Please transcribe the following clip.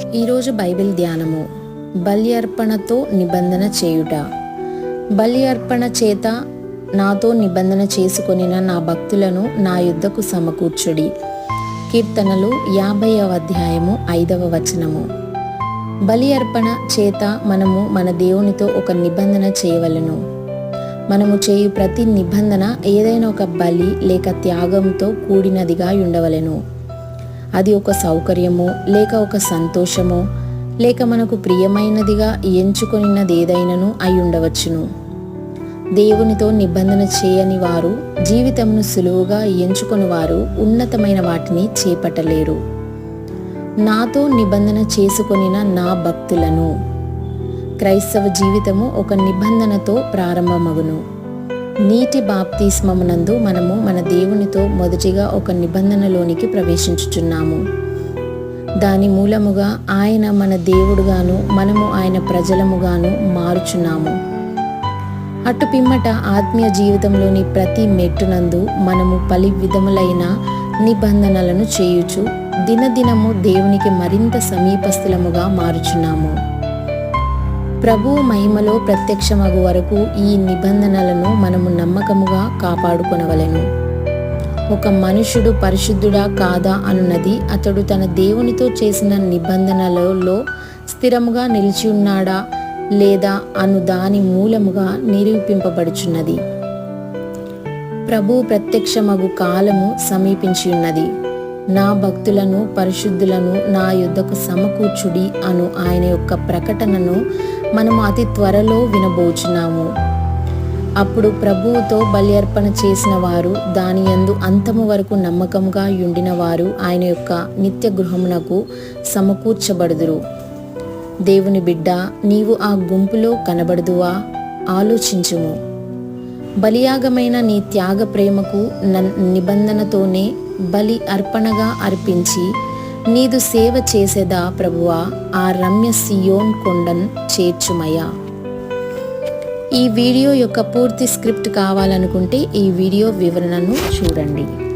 ఈరోజు బైబిల్ ధ్యానము. బలి అర్పణతో నిబంధన చేయుట. బలి అర్పణ చేత నాతో నిబంధన చేసుకొనిన నా భక్తులను నా యుద్ధకు సమకూర్చుడి. కీర్తనలు యాభైవ అధ్యాయము ఐదవ వచనము. బలి అర్పణ చేత మనము మన దేవునితో ఒక నిబంధన చేయవలను. మనము చేయు ప్రతి నిబంధన ఏదైనా ఒక బలి లేక త్యాగంతో కూడినదిగా ఉండవలెను. అది ఒక సౌకర్యమో లేక ఒక సంతోషమో లేక మనకు ప్రియమైనదిగా ఎంచుకొనినది ఏదైనను అయి ఉండవచ్చును దేవునితో నిబంధన చేయని వారు జీవితంను సులువుగా ఎంచుకొని వారు ఉన్నతమైన వాటిని చేపట్టలేరు. నాతో నిబంధన చేసుకొనిన నా భక్తులను. క్రైస్తవ జీవితము ఒక నిబంధనతో ప్రారంభమగును. నీటి బాప్తిస్మమునందు మనము మన దేవునితో మొదటిగా ఒక నిబంధనలోనికి ప్రవేశించుచున్నాము. దాని మూలముగా ఆయన మన దేవుడుగాను మనము ఆయన ప్రజలముగాను మారుచున్నాము. అటు పిమ్మట ఆత్మీయ జీవితంలోని ప్రతి మెట్టునందు మనము పలు విధములైన నిబంధనలను చేయుచు దినదినము దేవునికి మరింత సమీపస్థులముగా మారుచున్నాము. ప్రభువు మహిమలో ప్రత్యక్షమగు వరకు ఈ నిబంధనలను మనము నమ్మకముగా కాపాడుకొనవలెను. ఒక మనుషుడు పరిశుద్ధుడా కాదా అనున్నది అతడు తన దేవునితో చేసిన నిబంధనలలో స్థిరముగా నిలిచి ఉన్నాడా లేదా అను దాని మూలముగా నిరూపింపబడుచున్నది. ప్రభు ప్రత్యక్షమగు కాలము సమీపించి ఉన్నది నా భక్తులను పరిశుద్ధులను నా యుద్ధకు సమకూర్చుడి అను ఆయన యొక్క ప్రకటనను మనం అతి త్వరలో వినబోచున్నాము. అప్పుడు ప్రభువుతో బలి అర్పణ చేసిన వారు దాని యందు అంతము వరకు నమ్మకంగా ఉండిన వారు ఆయన యొక్క నిత్య గృహమునకు సమకూర్చబడుదురు. దేవుని బిడ్డ నీవు ఆ గుంపులో కనబడుదువా? ఆలోచించుము. బలియాగమైన నీ త్యాగ ప్రేమకు నిబంధనతోనే బలి అర్పణగా అర్పించి నీదు సేవ చేసేదా ప్రభువా? ఆ రమ్య సియోన్ కొండన్ చేర్చుమయ్యా ఈ వీడియో యొక్క పూర్తి స్క్రిప్ట్ కావాలనుకుంటే ఈ వీడియో వివరణను చూడండి.